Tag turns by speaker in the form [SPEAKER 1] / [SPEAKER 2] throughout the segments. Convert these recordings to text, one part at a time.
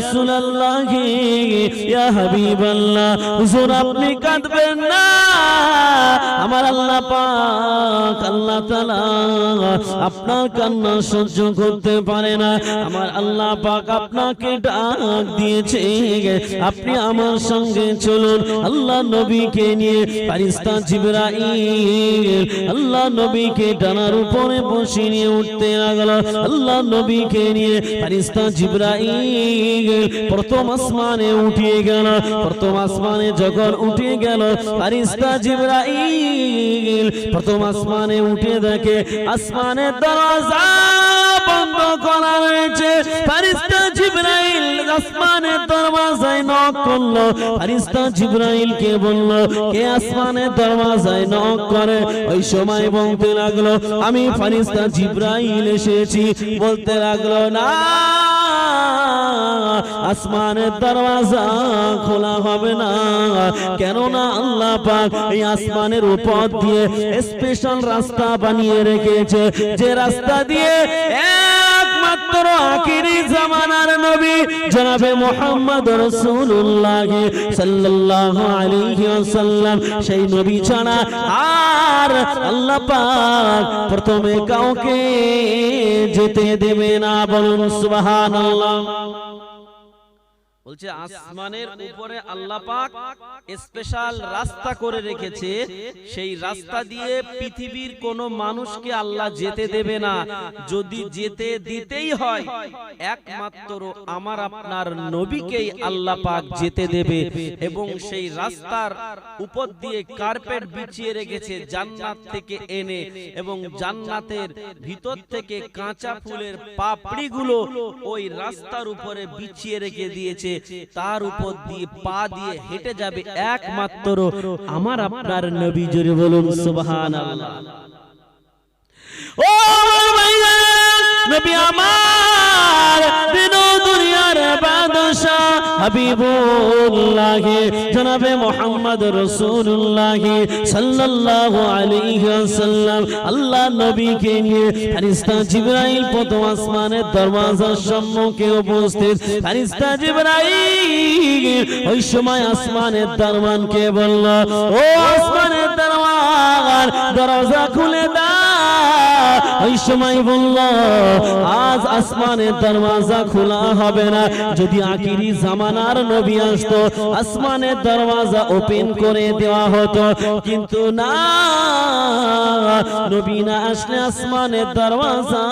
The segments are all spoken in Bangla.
[SPEAKER 1] রাসূলুল্লাহ ইয়া হাবিবাল্লাহ। হুজুর আপনি কাঁদবেন না। আমার আল্লাহ পাক, আল্লাহ তাআলা আপনার কান্না সহ্য করতে পারে না। আমার আল্লাহ পাক আপনাকে ডাক দিয়েছে আপনি আমার সঙ্গে চলুন। আল্লাহ নবীকে নিয়ে ফারিস্তা জিবরাইল আল্লাহ নবীকে ডানার উপরে বসিয়ে নিয়ে উঠতে লাগল। আল্লাহ নবীকে নিয়ে ফারিস্তা জিবরাইল প্রথম আসমানে উঠিয়ে গেল। প্রথম আসমানে যখন উঠে গেল ফারিস্তা জিবরাইল প্রথম আসমানে উঠে দেখে আসমানের দরজা বন্ধ করা রয়েছে নক করে? ওই সময় লাগল, আমি ফারিস্তা জিবরাইল এসেছি। বলতে লাগল, না আসমানের দরওয়াজা খোলা হবে না। কেননা আল্লাহ পাক এই আসমানের উপর দিয়ে স্পেশাল রাস্তা বানিয়ে রেখেছে। যে রাস্তা দিয়ে একমাত্র আখিরি জামানার নবী জনাবে মোহাম্মদ রাসূলুল্লাহ সাল্লাল্লাহু আলাইহি ওয়াসাল্লাম, সেই নবী ছাড়া আল্লাহ পাক প্রথমে কাউকে যেতে দেবে না বলুন সুবহানাল্লাহ বলছে আসমানের উপরে আল্লাহ পাক স্পেশাল রাস্তা করে রেখেছে। সেই রাস্তা দিয়ে পৃথিবীর কোন মানুষকে আল্লাহ যেতে দেবে না। যদি যেতে দিতেই হয় একমাত্র আমার আপনার নবীকেই আল্লাহ পাক যেতে দেবে। এবং সেই রাস্তার উপর দিয়ে কার্পেট বিছিয়ে রেখেছে জান্নাত থেকে এনে এবং জান্নাতের ভিতর থেকে কাঁচা ফুলের পাপড়িগুলো ওই রাস্তার উপরে বিছিয়ে রেখে দিয়েছে। তার উপর দিয়ে পা দিয়ে হেঁটে যাবে একমাত্র আমার আপনার নবী। জোরে বলুন সুবহানাল্লাহ। ও ভাইরা, নবী আমার, দিন দুনিয়ার বাদশাহ হাবিবুল্লাহ, জনাবে মোহাম্মদ রাসূলুল্লাহ সাল্লাল্লাহু আলাইহি ওয়াসাল্লাম। আল্লাহ নবীকে নিয়ে ফেরেশতা জিবরাইল প্রথম আসমানের দরওয়াজার সম্মুখে উপস্থিত। ফেরেশতা জিবরাইল ওই সময় আসমানের দরওয়ানকে বলল, ও আসমানের দরওয়ান দরজা খুলে দাও। ওই সময় বলল, আজ আসমানের দরওয়াজা খোলা হবে না। যদি আখিরি জামানার নবী আসতো আসমানের দরওয়াজা ওপেন করে দেওয়া হতো। কিন্তু না, নবী না আসলে আসমানের দরওয়াজা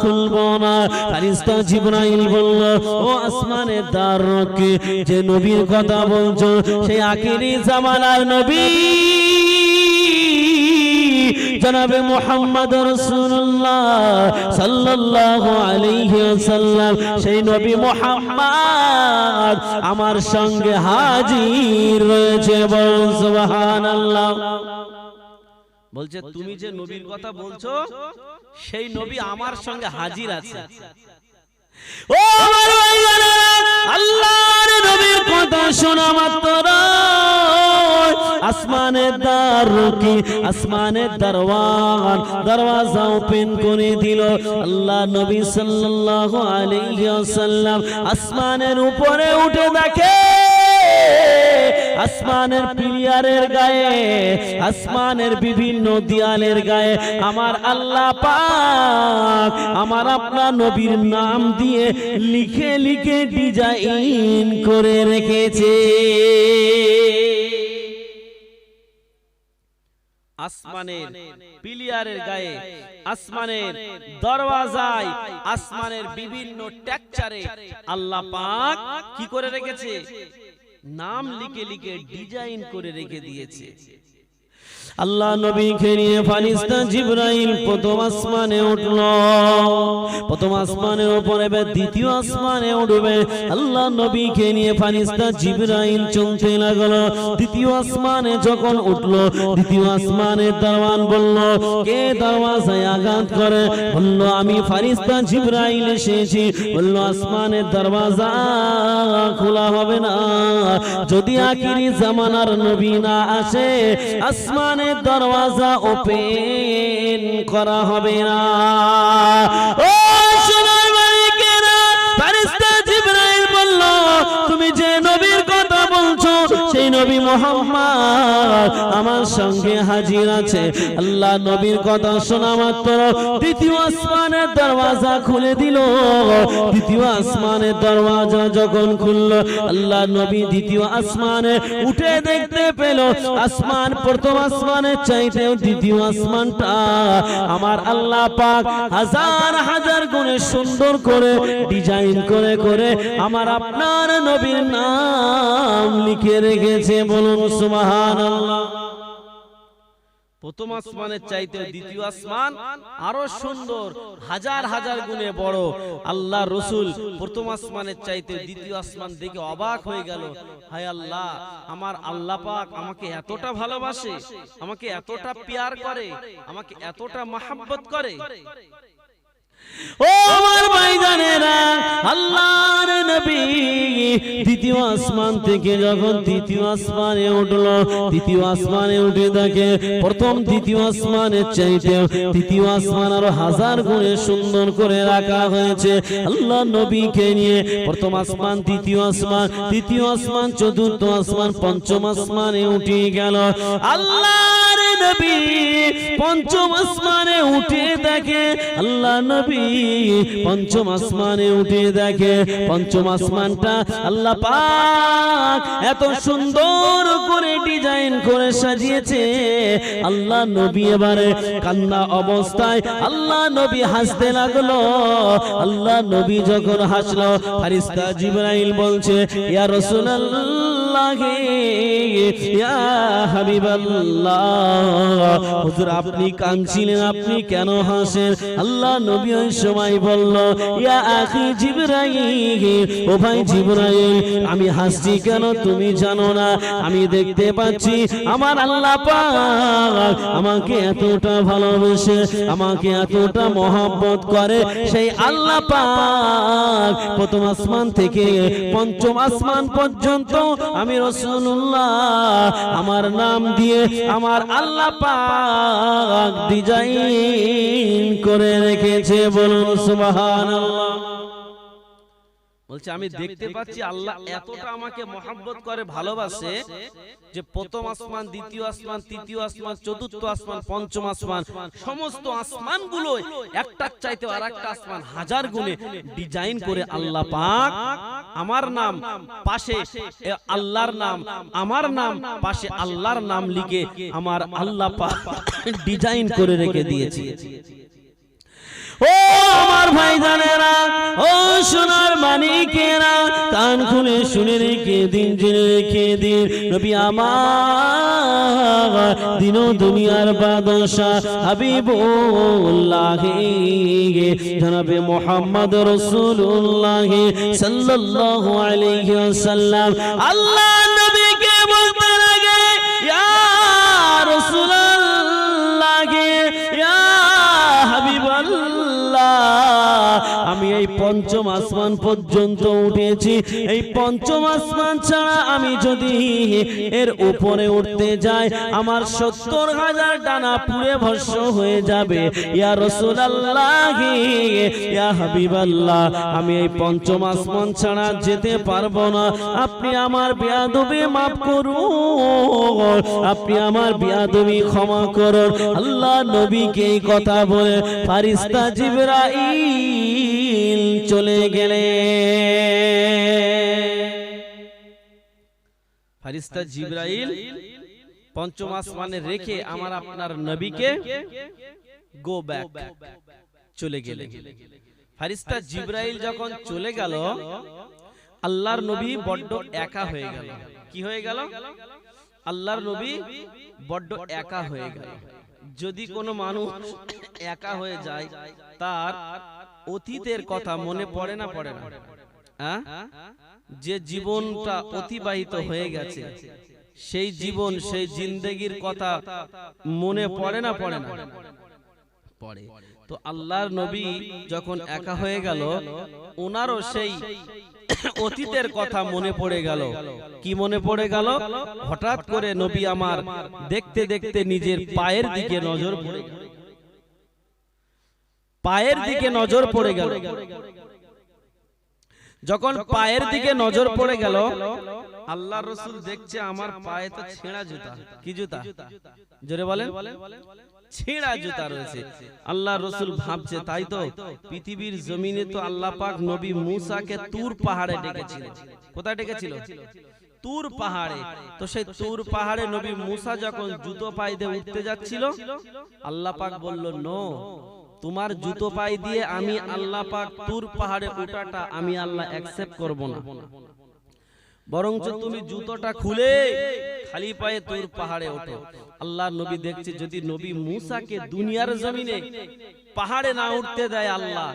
[SPEAKER 1] খুলবো না। ফারিস্তা জিবরাইল বলল, ও আসমানের দ্বারকে যে নবীর কথা বলছো, সেই আখিরি জামানার নবী জনাবে মোহাম্মদ রসুল্লাহ সাল্লাল্লাহু আলাইহি ওয়াসাল্লাম সেই নবী মোহাম্মদ আমার সঙ্গে হাজির রয়েছে। বল সুবহানাল্লাহ। বলছে তুমি যে নবীর কথা বলছো সেই নবী আমার সঙ্গে হাজির আছে। ও আমার নবীর কথা শোনা মাত্র। আসমানের দ্বার কি আসমানের দরওয়ান দরওয়াজা ওপেন করে দিল। আল্লাহ নবী সাল্লাল্লাহু আলাইহি ওয়াসাল্লাম আসমানের উপরে উঠে দেখে আসমানের পিলিয়ারের গায়ে, আসমানের বিভিন্ন দেয়ালের গায়ে আমার আল্লাহ পাক আমার আপনার নবীর নাম দিয়ে লিখে লিখে ডিজাইন করে রেখেছে। আসমানের পিলিয়ারের গায়ে, আসমানের দরওয়াজায়, আসমানের বিভিন্ন টেকচারে আল্লাহ পাক কি করে রেখেছে? নাম লিখে লিখে ডিজাইন করে রেখে দিয়েছে। আল্লাহ নবীকে নিয়ে ফারিস্তা জিব্রাইল প্রথম আসমানে উঠল। প্রথম আসমানের উপরে দ্বিতীয় আসমানে উঠবে। আল্লাহ নবীকে নিয়ে ফারিস্তা জিব্রাইল চলতে লাগল। দ্বিতীয় আসমানে যখন উঠল, দ্বিতীয় আসমানের দারওয়ান বলল, কে দরওয়াজায় আঘাত করে? বলল, আমি ফারিস্তা জিব্রাইল এসেছি। বলল আসমানের দরওয়াজা খোলা হবে না। যদি আখিরি জামানার নবী না আসে আসমানের দরওয়াজা ওপেন করা হবে না। ও
[SPEAKER 2] মোহাম্মদ আমার সঙ্গে হাজির আছে। আল্লাহ নবীর কথা শোনা মাত্র। আসমানের দরওয়াজা খুলে দিল। আসমানের দরওয়াজা যখন খুলল, আল্লাহ নবী দ্বিতীয় আসমানে উঠে দেখতে পেল, আসমান প্রথম দ্বিতীয় আসমানটা আমার আল্লাহ পাক হাজার হাজার গুণে সুন্দর করে ডিজাইন করে করে আমার আপনার নবীর নাম লিখে রেখেছে বলুন, সুবহানাল্লাহ।
[SPEAKER 1] প্রথম আসমানের চাইতে দ্বিতীয় আসমান আরও সুন্দর, হাজার হাজার গুণে বড়। আল্লাহ রসুল প্রথম আসমানের চাইতে দ্বিতীয় আসমান দেখে অবাক হয়ে গেল। হায় আল্লাহ, আমার আল্লাহ পাক আমাকে এতটা ভালোবাসে, আমাকে এতটা প্যার করে, আমাকে এতটা মাহাব্বত করে।
[SPEAKER 2] ও আমার ভাইজানেরা আল্লাহর নবী। দ্বিতীয় আসমান থেকে যখন দ্বিতীয় আসমানে দ্বিতীয় আসমানে উঠে থাকে প্রথম দ্বিতীয় আসমানের চাইতে দ্বিতীয় আসমান আরও হাজার গুণে সুন্দর করে রাখা হয়েছে। আল্লাহ নবীকে নিয়ে প্রথম আসমান, দ্বিতীয় আসমান, তৃতীয় আসমান, চতুর্থ আসমান, পঞ্চম আসমানে উঠে গেল। আল্লাহর নবী পঞ্চম আসমানে উঠে দেখে, আল্লাহ নবী পঞ্চম আসমানে উঠে দেখে, পঞ্চম আসমানটা আল্লাহ পাক এত সুন্দর করে ডিজাইন করে সাজিয়েছে। আল্লাহ নবী এবারে কান্না অবস্থায় আল্লাহ নবী হাসতে লাগল। আল্লাহ নবী যখন হাসলো ফারিস্তা জিবরাইল বলছে, ইয়া রাসূলুল্লাহ হুজুর, আপনি কাঁদছিলেন, আপনি কেন হাসেন? আল্লাহ নবী ওই সময় বলল, ইয়া আখি ও ভাই আমি হাসছি কেন তুমি জানো না? আমি দেখতে পাচ্ছি আমার আল্লাহ আমাকে এতটা ভালোবেসে, আমাকে এতটা মহব্বত করে। সেই আল্লাহ পাক প্রথম আসমান থেকে পঞ্চম আসমান পর্যন্ত আমি রসুল্লাহ আমার নাম দিয়ে আমার আল্লাহ পাক ডিজাইন করে রেখেছে বলুন সুবহানাল্লাহ।
[SPEAKER 1] বলছে আমি দেখতে পাচ্ছি আল্লাহ এতটা আমাকে মহাব্বত করে ভালোবাসে যে প্রথম আসমান দ্বিতীয় আসমান তৃতীয় আসমান চতুর্থ আসমান পঞ্চম আসমান সমস্ত আসমানগুলো একটার চাইতে আর একটা আসমান হাজার গুণে ডিজাইন করে আল্লাহ পাক আমার নাম পাশে আল্লাহর নাম আমার নাম পাশে আল্লাহর নাম লিখে আমার আল্লাহ পাক ডিজাইন করে রেখে দিয়েছি।
[SPEAKER 2] ও আমার ভাই জানেরা ও সোনার মানিকেরা, কান খুলে শুনে রেখে দিন, জেনে রেখে দিন, নবী আমার দিন দুনিয়ার বাদশা হাবিবুল্লাহ। জনাবে মোহাম্মদ রসুল্লাহ সাল্লাল্লাহু আলাইহি ওয়াসাল্লাম। আল্লাহ এই পঞ্চম আসমান পর্যন্ত উঠেছি। এই পঞ্চম আসমান ছাড়া আমি যদি এর উপরে উঠতে যাই, আমার সত্তর হাজার ডানা পুড়ে ভস্য হয়ে যাবে। ইয়া রসুলাল্লাহ, ইয়া হাবিবাল্লাহ, আমি এই পঞ্চম আসমান ছাড়া যেতে পারব না। আপনি আমার বেয়াদবি মাফ করুন। আপনি আমার বিয়াদবি ক্ষমা করুন। আল্লাহ নবীকে এই কথা বলে, ফারিস্তা জিবরাইল চলে গেলে।
[SPEAKER 1] ফারিস্তা জিব্রাইল পঞ্চম আসমানে রেখে আমার আপনার নবীকে গো ব্যাক চলে গেলে ফারিস্তা জিব্রাইল যখন চলে গেল আল্লাহর নবী বড্ড একা হয়ে গেল। কি হয়ে গেল? আল্লাহর নবী বড্ড একা হয়ে গেল। যদি কোনো মানুষ একা হয়ে যায় তার অতীতের কথা মনে পড়ে না পড়ে না? যে জীবনটা অতিবাহিত হয়ে গেছে, সেই জীবন, সেই জিন্দেগির কথা মনে পড়ে না পড়ে না? পড়ে। তো আল্লাহর নবী যখন একা হয়ে গেল, ওনারও সেই অতীতের কথা মনে পড়ে গেল। কি মনে পড়ে গেল? হঠাৎ করে নবী আমার দেখতে দেখতে নিজের পায়ের দিকে নজর পড়ে গেল। পায়ের দিকে নজর পড়ে গেল। যখন পায়ের দিকে নজর পড়ে গেল আল্লাহ রসুল দেখছে আমার পায়ে তো ছেঁড়া জুতা। কি জুতা? জোরে বলেন। ছেঁড়া জুতা রয়েছে। আল্লাহ রসুল ভাবছে তাই তো? পৃথিবীর জমিনে তো আল্লাহ পাক নবী মুসাকে তুর পাহাড়ে ডেকেছিল। কোথায় ডেকেছিল? তুর পাহাড়ে। তো সেই তুর পাহাড়ে নবী মুসা যখন জুতো পায়ে উঠতে যাচ্ছিল আল্লাহ পাক বলল নো তোমার জুতো পায়ে দিয়ে আমি আল্লাহ পাক তুর পাহাড়ে ওঠাটা আমি আল্লাহ অ্যাকসেপ্ট করব না। বরঞ্চ তুমি জুতোটা খুলে খালি পায়ে তুর পাহাড়ে ওঠো। আল্লাহ নবী দেখছে যদি নবী মুসাকে দুনিয়ার জমিনে পাহাড়ে না উঠতে দেয় আল্লাহ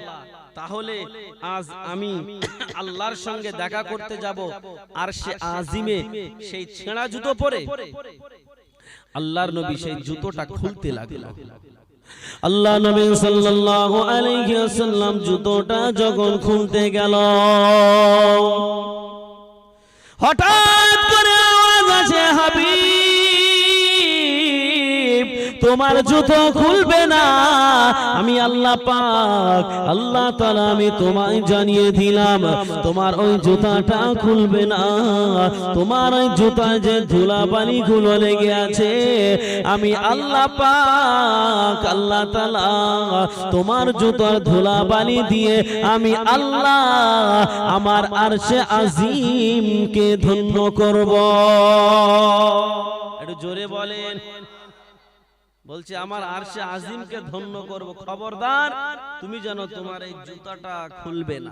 [SPEAKER 1] তাহলে আজ আমি আল্লাহর সঙ্গে দেখা করতে যাব আর সে আজিমে সেই ছেঁড়া জুতো পরে আল্লাহর নবী সেই জুতোটা খুলতে লাগল।
[SPEAKER 2] আল্লাহ নবী সাল্লাল্লাহু আলাইহি ওয়াসাল্লাম জুতোটা যখন খুলতে গেল হঠাৎ তোমার জুতো খুলবে না। আমি আল্লাহ পাক আল্লাহ তাআলা আমি তোমায় জানিয়ে দিলাম তোমার ওই জুতাটা খুলবে না। তোমার ওই জুতায় যে ধুলাবালি গুলো লেগে আছে আমি আল্লাহ পাক আল্লাহ তাআলা তোমার জুতার ধুলাবালি দিয়ে আমি আল্লাহ আমার আরশে আজিমকে ধন্য করব।
[SPEAKER 1] একটু জোরে বলেন। বলছে আমার আরশে আজিমকে ধন্য করব। খবরদার তুমি যেন তোমার এই জুতাটা খুলবে না।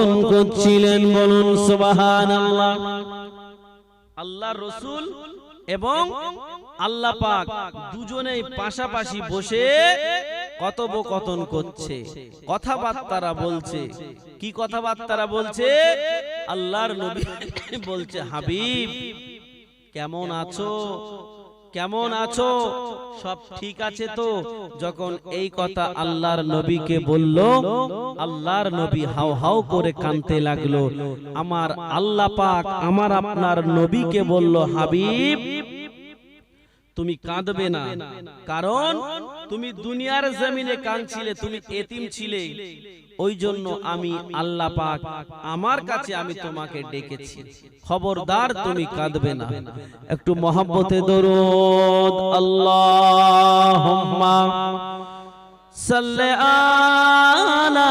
[SPEAKER 2] কতন করছিলেন বলুন, সুবহানাল্লাহ।
[SPEAKER 1] আল্লাহ রসুল এবং আল্লাহ পাক দুজনেই পাশাপাশি বসে কথোপকথন করছে। কথাবার্তারা বলছে। কি কথাবার্তারা বলছে? আল্লাহর নবী বলছে, হাবিব, কেমন আছো? কেমন আছো? সব ঠিক আছে তো? যখন এই কথা আল্লাহর নবীকে বলল আল্লাহর নবী হাও হাও করে কানতে লাগল। আমার আল্লাহ পাক আমার আপনার নবীকে বলল হাবিব তুমি কাঁদবে না। কারণ তুমি দুনিয়ার জমিনে কাঁদছিলে তুমি এতিম ছিলে। ওই জন্য আমি আল্লাহ পাক আমার কাছে আমি তোমাকে ডেকেছি। খবরদার তুমি কাঁদবে না।
[SPEAKER 2] একটু মহব্বতে দরুদ। আল্লাহ সাল্লে আলা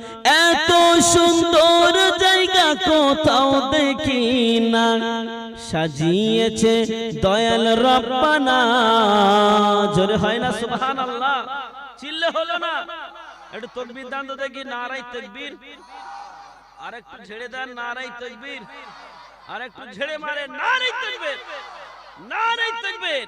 [SPEAKER 2] এত সুন্দর জায়গা কোথাও দেখি না। সাজিয়েছে দয়াল রব্বানা। জোরে হয় না,
[SPEAKER 1] সুবহানাল্লাহ। চিল্লে হলো না। একটু তকবীর দান তো দেখি নারাই তকবীর। আর একটু ঝেড়ে দেন নারাই তকবীর। আর একটু ঝেড়ে মারে নারাই তকবীর। নারাই তকবীর।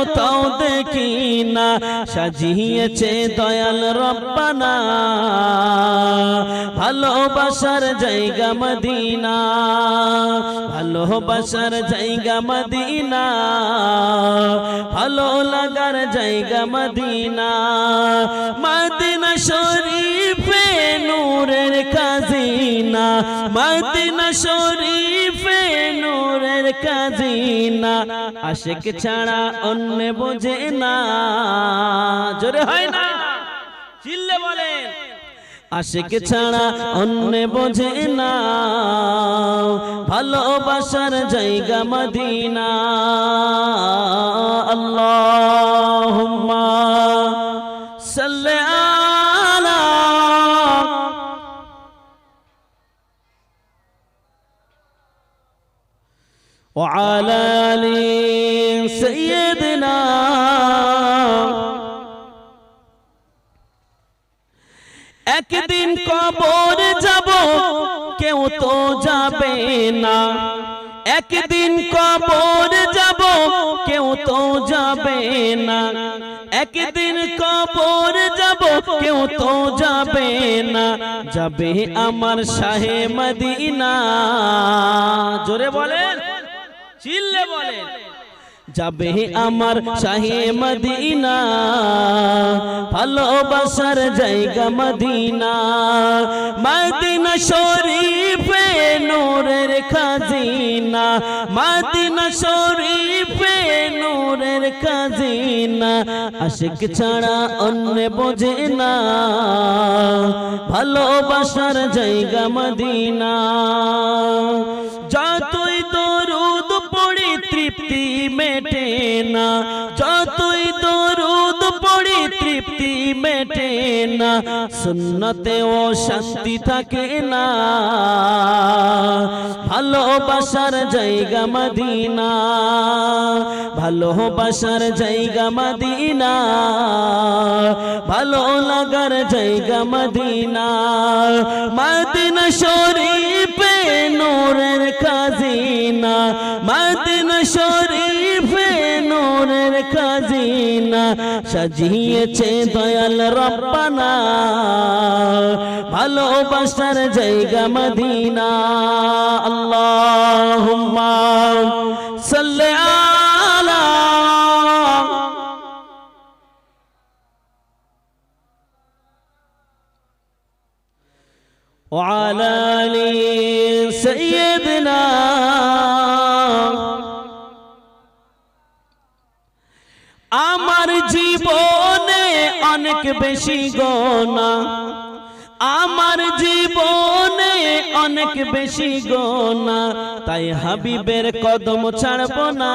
[SPEAKER 2] কোথাও দেখি না, সাজিয়েছে দয়াল রব্বানা। ভালোবাসার জায়গা মদিনা, ভালোবাসার জায়গা মদিনা ভালো লাগার জায়গা মদিনা। মদিনা শরীফে নূর নূরের খাজিনা, মদিনা শরীফে নূরের খাজিনা আশিক ছাড়া অন্য বোঝে না। জোরে হয় না? চিল্লে বলেন। আশিক ছাড়া অন্য বোঝে না। ভালোবাসার জায়গা মদিনা। আল্লাহুম্মা। وعلى آل سيدنا একদিন কবর যাব কেউ তো যাবে না একদিন কবর যাব কেউ তো যাবে না একদিন কবর যাব কেউ তো যাবে না যাবে আমার শাহে মদিনা জোরে বলেন চিল্লে বলেন যাবে আমার শাহে মদিনা ভালোবাসার জায়গা মদিনা। মদিনা। শরীফে নূরের খাজিনা। মদিনা শরীফে নূরের খাজিনা। আশিক ছাড়া অন্য বোঝে না। ভালোবাসার জায়গা মদিনা। যতই দরুদ পড়ি তৃপ্তি মেটে না, যতই দরুদ পড়ি তৃপ্তি মেটে না, সুন্নতে ও শান্তি থাকে না। ভালোবাসার জায়গা মদিনা, ভালোবাসার জায়গা মদিনা, ভালো লাগার জায়গা মদিনা। মদিনা শরীফে নূরের খাজিনা মদিনা শরীফে নূরের খাজিনা সাজিয়েছে দয়াল রব্বানা ভালোবাসার জায়গা মদিনা আল্লাহুম্মা সাল্লি আলা وعلى آل অনেক বেশি গোনা। আমার জীবনে অনেক বেশি গোনা। তাই হাবিবের কদম ছাড়ব না।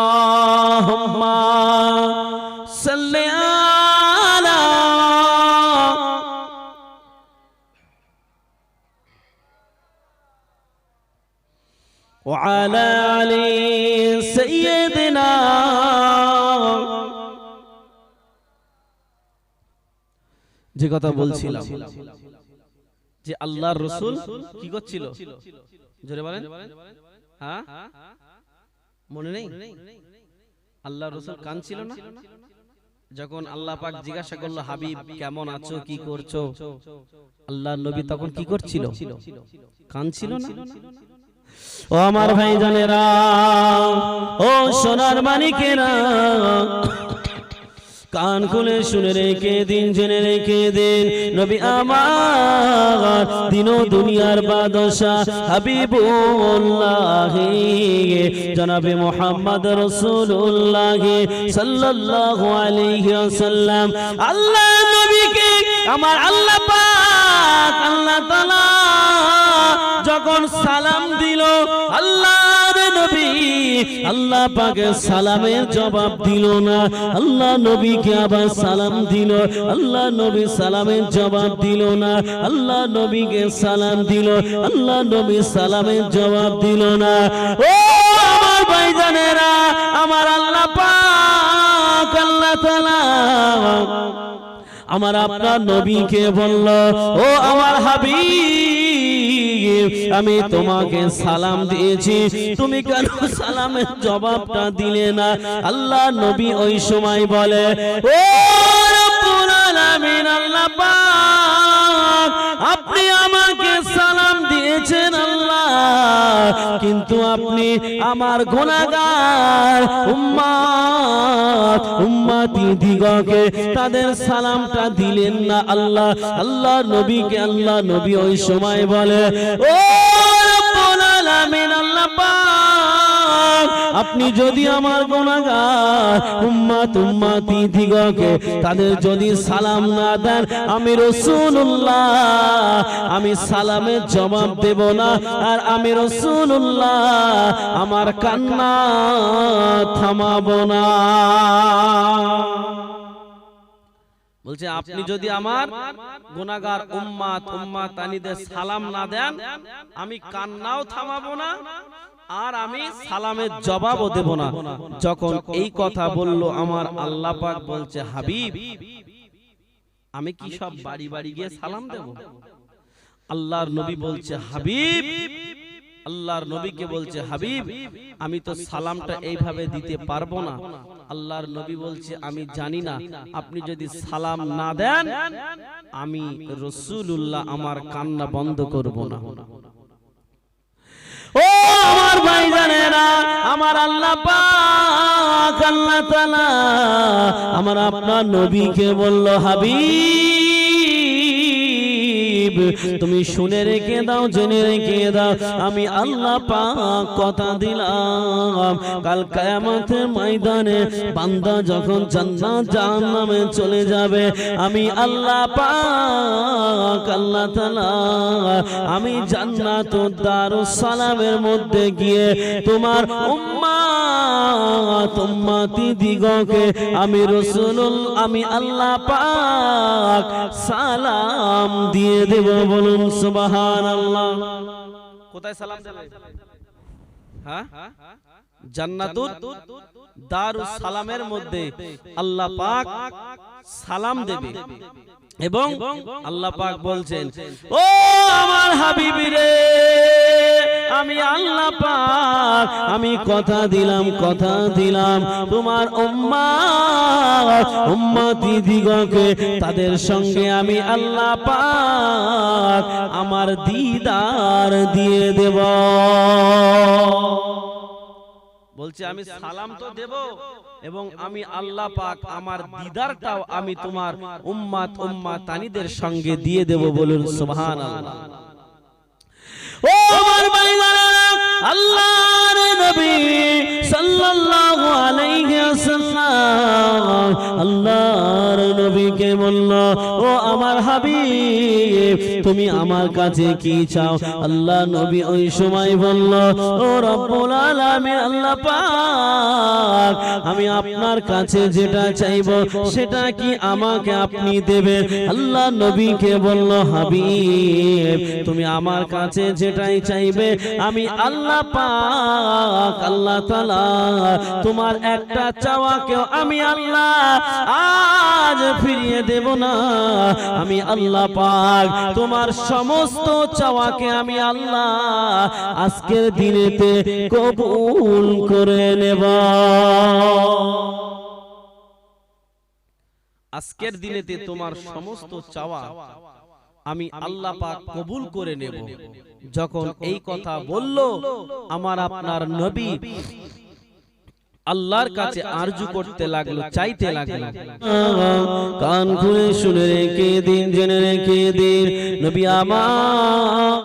[SPEAKER 2] وعلى آل سيدنا যে কথা বলছিলাম যে আল্লাহর রসুল কি করছিল জোরে বলেন হ্যাঁ মনে নেই? আল্লাহ রসুল কাঁদছিল না? যখন আল্লাহ পাক জিজ্ঞাসা করল হাবিব কেমন আছো? কি করছ? আল্লাহ নবী তখন কি করছিল? কাঁদছিল না? ও আমার ভাই জানেরা ও সোনার মানিকেরা কান খুলে শুনে রেখে দিন, জেনে রেখে দিন। নবী আমার দিন দুনিয়ার বাদশা হাবিবুল্লাহ। জনাবে মোহাম্মদ রসুল্লাহ সাল্লাল্লাহু আলাইহি ওয়াসাল্লাম। আল্লাহ নবীকে, আমার আল্লাহ পাক, আল্লাহ তাআলা যখন সালাম দিল আল্লাহর নবী। আল্লাহ পাকে সালামের জবাব দিল না। আল্লাহ নবীকে আবার সালাম দিল। আল্লাহ নবী সালামের জবাব দিল না। আল্লাহ নবীকে সালাম দিল। আল্লাহ নবী সালামের জবাব দিল না। ও আমার ভাইজানেরা, আমার আল্লাহ পাক, আল্লাহ আমার আপনার নবীকে বলল, ও আমার হাবিব আমি তোমাকে সালাম দিয়েছি। তুমি কেন সালামের জবাবটা দিলে না? আল্লাহ নবী ওই সময় বলে ও আল্লাহ আপনি আমাকে কিন্তু আপনি আমার গোনাগার উম্মাত উম্মাতি দিগকে তাদের সালামটা দিলেন না আল্লাহ। আল্লাহ নবীকে, আল্লাহ নবী ওই সময় বলে, ও রব্বুল আলামিন, আল্লাহ আপনি যদি আমার গোনাগার উম্মা তুম্মা দিগকে তাদের যদি সালাম না দেন, আমি রাসূলুল্লাহ, আমি সালামের জবাব দেব না। আর আমি রাসূলুল্লাহ, আমার কান্না থামাবো না।
[SPEAKER 1] বলছে, আপনি যদি আমার গুনাহগার, উম্মাত উম্মাতানিদের সালাম না দেন, আমি কান্নাও থামাবো না। আর আমি সালামের জবাবও দেব না। যখন এই কথা বলল আমার আল্লাহ পাক বলছে হাবিব আমি কি সব বাড়ি বাড়ি গিয়ে সালাম দেব? আল্লাহর নবী বলছে হাবিব আল্লাহর নবীকে বলছে হাবিব আমি তো সালামটা এইভাবে দিতে পারব না। আল্লাহর নবী বলছে আমি জানি না আপনি যদি সালাম না দেন আমি রসুল্লাহ আমার কান্না বন্ধ করব না।
[SPEAKER 2] ও আমার ভাইজানেরা, আমার আল্লাহ পাক, আল্লাহ তাআলা আমার আপনার নবীকে বলল, হাবিব, তুমি শুনে রেখে দাও, জেনে রেখে দাও, আমি আল্লাহ পাক কথা দিলাম। কাল কিয়ামতের ময়দানে বান্দা যখন জান্নাত জাহান্নামে চলে যাবে, আমি আল্লাহ পাক আল্লাহ আমি জান্নাত ও সালামের মধ্যে গিয়ে তোমার উম্মাত, উম্মাতি দিগকে আমি রাসূলুল, আমি আল্লাহ পাক সালাম দিয়ে দেব বলুন সুবহানাল্লাহ।
[SPEAKER 1] কোথায় সালাম দেবে? হ্যাঁ? সালামের মধ্যে আল্লাহ পাক সালাম দেবে। এবং আল্লাহ পাক বলছেন
[SPEAKER 2] ও আমার হাবিবি রে আমি আল্লাহ পাক আমি কথা দিলাম কথা দিলাম তোমার উম্মা উম্মতি দিগকে তাদের সঙ্গে আমি আল্লাহ পাক আমার দিদার দিয়ে দেব।
[SPEAKER 1] বলছে আমি সালাম তো দেব এবং আমি আল্লাহ পাক আমার দিদারটাও আমি তোমার উম্মাত উম্মাতানিদের সঙ্গে দিয়ে দেব বলুন সুবহানাল্লাহ।
[SPEAKER 2] ও আমার আল্লাহর নবী সাল্লাল্লাহু আলাইহি ওয়াসাল্লাম আল্লাহর নবীকে বলল, ও আমার হাবিব, তুমি আমার কাছে কি চাও? আল্লাহ নবী ওই সময় বলল, ও রব্বুল আলামিন, আল্লাহ পাক, আমি আপনার কাছে যেটা চাইব, সেটা কি আমাকে আপনি দেবেন? আল্লাহ নবীকে বলল, হাবিব, তুমি আমার কাছে যেটাই চাইবে, আমি আল্লাহ পাক, আল্লাহ তাআলা, তোমার একটা চাওয়াকেও আমি আল্লাহ আজ ফিরিয়ে দেব না। আমি আল্লাহ পাক তোমার সমস্ত চাওয়াকে আমি আল্লাহ আজকের দিনেতে কবুল করে নেব।
[SPEAKER 1] আজকের দিনেতে তোমার সমস্ত চাওয়া আমি আল্লাহ পাক কবুল করে নেব। যখন এই কথা বলল, আমার আপনার নবী আল্লাহর কাছে আরজু করতে লাগল চাইতে লাগল।
[SPEAKER 2] কান খুলে শুনে রেখে দিন জেনে রেখে দিন। নবী আমার